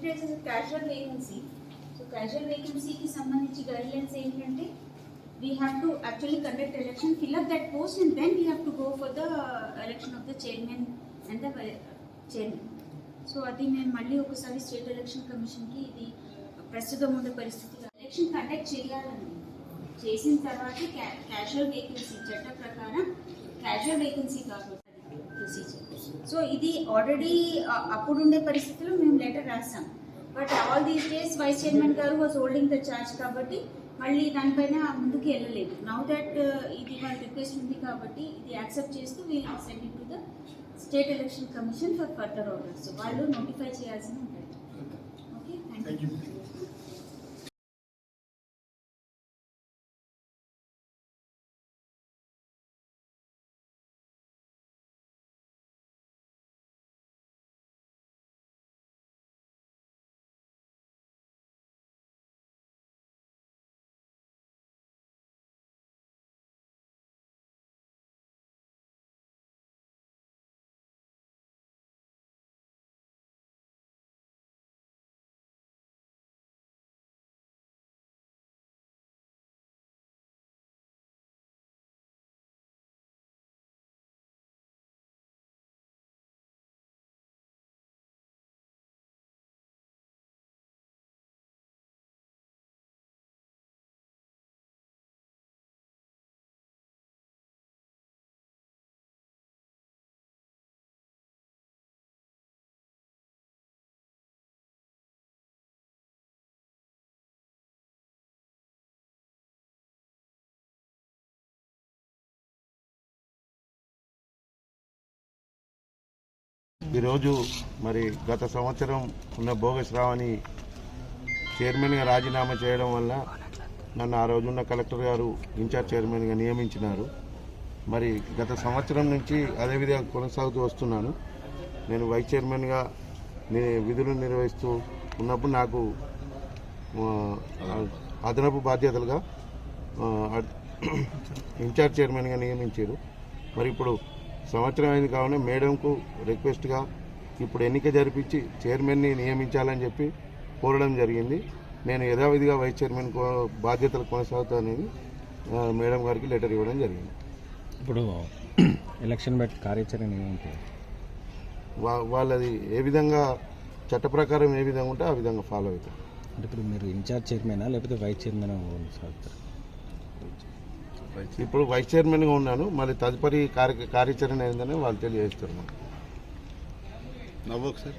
It is casual vacancy so casual వేకెన్సీకి సంబంధించి guidelines ఏంటంటే we have to actually conduct election fill up that post and then we have to go for the election of the chairman and the chairman so అది మేము మళ్ళీ ఒకసారి state election కమిషన్కి ఇది ప్రస్తుతం ఉన్న పరిస్థితి. ఎలక్షన్ కండక్ట్ చేయాలని చేసిన తర్వాత క్యాజువల్ వేకెన్సీ చట్ట ప్రకారం క్యాజువల్ వేకెన్సీ కాబట్టి సో ఇది ఆల్రెడీ అప్పుడుండే పరిస్థితిలో మేము లెటర్ రాసాం. But all these days vice chairman garu was holding the charge కాబట్టి మళ్ళీ దానిపైన ముందుకు వెళ్ళలేదు. నౌ దట్ ఇది వాళ్ళ రిక్వెస్ట్ ఉంది కాబట్టి ఇది యాక్సెప్ట్ చేస్తూ we send it to the State Election Commission for further orders వాళ్ళు నోటిఫై చేయాల్సి ఉంటుంది ఓకే థ్యాంక్ యూ ఈరోజు మరి గత సంవత్సరం ఉన్న భోగశ్రావణి చైర్మన్గా రాజీనామా చేయడం వల్ల నన్ను ఆ రోజున్న కలెక్టర్ గారు ఇన్ఛార్జ్ చైర్మన్గా నియమించినారు. మరి గత సంవత్సరం నుంచి అదే విధంగా కొనసాగుతూ వస్తున్నాను. నేను వైస్ చైర్మన్గా ని- విధులు నిర్వహిస్తూ ఉన్నప్పుడు నాకు అదనపు బాధ్యతలుగా ఇన్ఛార్జ్ చైర్మన్గా నియమించారు. మరి ఇప్పుడు సంవత్సరం అయింది కావున మేడంకు రిక్వెస్ట్గా ఇప్పుడు ఎన్నిక జరిపించి చైర్మన్ని నియమించాలని చెప్పి కోరడం జరిగింది. నేను యథావిధిగా వైస్ చైర్మన్ కో- బాధ్యతలు కొనసాగుతానని మేడం గారికి లెటర్ ఇవ్వడం జరిగింది. ఇప్పుడు ఎలక్షన్ బట్టి కార్యాచరణ ఏముంటుంది వాళ్ళది ఏ విధంగా చట్ట ప్రకారం ఏ విధంగా ఉంటే ఆ విధంగా ఫాలో అవుతాం అంటే ఇప్పుడు మీరు ఇన్ఛార్జ్ చైర్మనా లేకపోతే వైస్ చైర్మన్ సాగుతారు ఇప్పుడు వైస్ చైర్మన్గా ఉన్నాను. మళ్ళీ తదుపరి కార్య కార్యాచరణ ఏందని వాళ్ళు తెలియజేస్తున్నారు నవ్వు ఒకసారి.